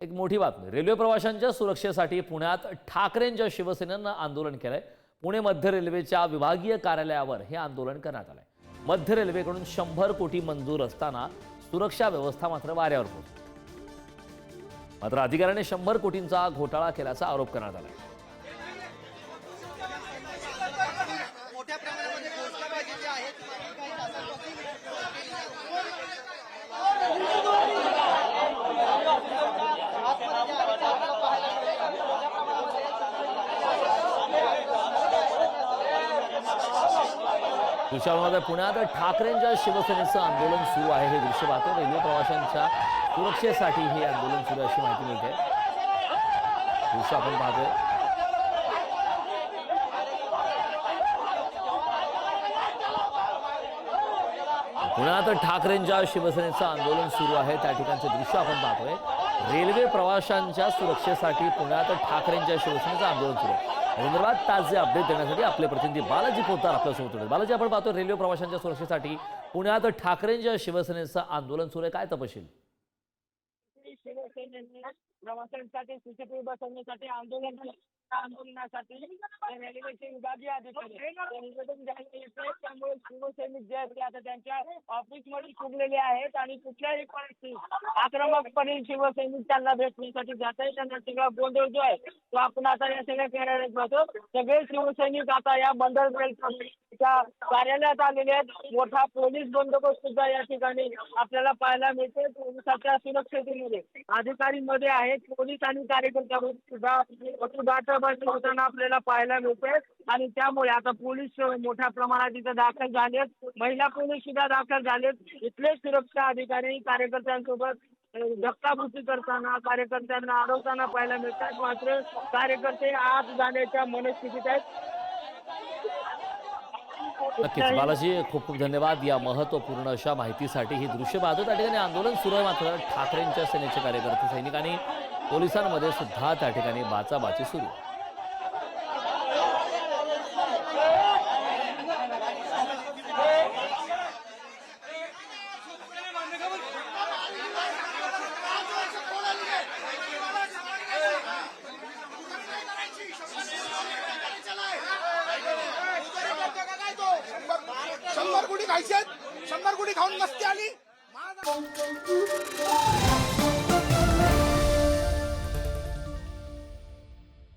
एक मोठी बातमी. रेल्वे प्रवाशांच्या सुरक्षेसाठी पुण्यात ठाकरेंच्या शिवसेनेनं आंदोलन केलंय. पुणे मध्य रेल्वेच्या विभागीय कार्यालयावर हे आंदोलन करण्यात आलंय. मध्य रेल्वेकडून शंभर कोटी मंजूर असताना सुरक्षा व्यवस्था मात्र वाऱ्यावर पोहोचली. मात्र अधिकाऱ्याने शंभर कोटींचा घोटाळा केल्याचा आरोप करण्यात आलाय मोठ्या प्रमाणामध्ये घोषणा जे आहेत काही तासांपासून दृश्यामध्ये पुण्यात ठाकरेंच्या शिवसेनेचं आंदोलन सुरू आहे हे दृश्य पाहतो. रेल्वे प्रवाशांच्या सुरक्षेसाठी हे आंदोलन सुरू अशी माहिती मिळते. दृश्य आपण पाहतोय. पुण्यात ठाकरेंच्या शिवसेनेचं आंदोलन सुरू आहे. त्या ठिकाणचं दृश्य आपण पाहतोय. रेल्वे प्रवाशांच्या सुरक्षेसाठी पुण्यात ठाकरेंच्या शिवसेनेचं आंदोलन सुरू आहे. या ताजे अपडेट देण्यासाठी आपले प्रतिनिधी बालाजी पोतार आपल्यासोबत होते. बालाजी आपण पाहतो रेल्वे प्रवाशांच्या सुरक्षेसाठी पुण्यात ठाकरेंच्या शिवसेनेचं आंदोलन सुरू आहे. काय तपशील? शिवसेनेने प्रवाशांसाठी सीसीटीव्ही बसवण्यासाठी आंदोलन केलं. आंदोलनासाठी रेल्वेचे विभागीय अधिकारी येत आहेत. त्यामुळे शिवसैनिक जे आहेत ते आता त्यांच्या ऑफिसमध्ये फुगलेले आहेत आणि कुठल्याही परिस्थितीत आक्रमकपणे शिवसैनिक त्यांना भेटण्यासाठी जात आहे त्यांना सगळा गोंधळ जो आहे तो आपण आता या सगळ्या कार्यालयात सगळे शिवसैनिक आता या बंदर रेलच्या कार्यालयात आलेले आहेत. मोठा पोलीस बंदोबस्त सुद्धा या ठिकाणी आपल्याला पाहायला मिळते पोलिसाच्या सुरक्षतेमध्ये अधिकारी मध्ये आहेत. पोलीस आणि कार्यकर्त्यावर सुद्धा गाठोगाठ होताना आपल्याला पाहायला मिळते आणि त्यामुळे आता पोलीस मोठ्या प्रमाणात इथे दाखल झालेत महिला पोलीस सुद्धा दाखल झालेत इथले सुरक्षा अधिकारी कार्यकर्त्यांसोबत धक्काबुक्की करताना कार्यकर्त्यांना अडवताना पाहायला मिळतात मात्र कार्यकर्ते आत जाण्याच्या मनस्थितीत आहेत. नक्कीच. बालाजी खूप खूप धन्यवाद या महत्त्वपूर्ण अशा माहितीसाठी. ही दृश्य पाहतो त्या ठिकाणी आंदोलन सुरू आहे मात्र ठाकरेंच्या सेनेचे कार्यकर्ते सैनिक आणि पोलिसांमध्ये सुद्धा त्या ठिकाणी बाचाबाची सुरू आहे. शंभर कोटी खायचे शंभर कोटी खाऊन नसते आली?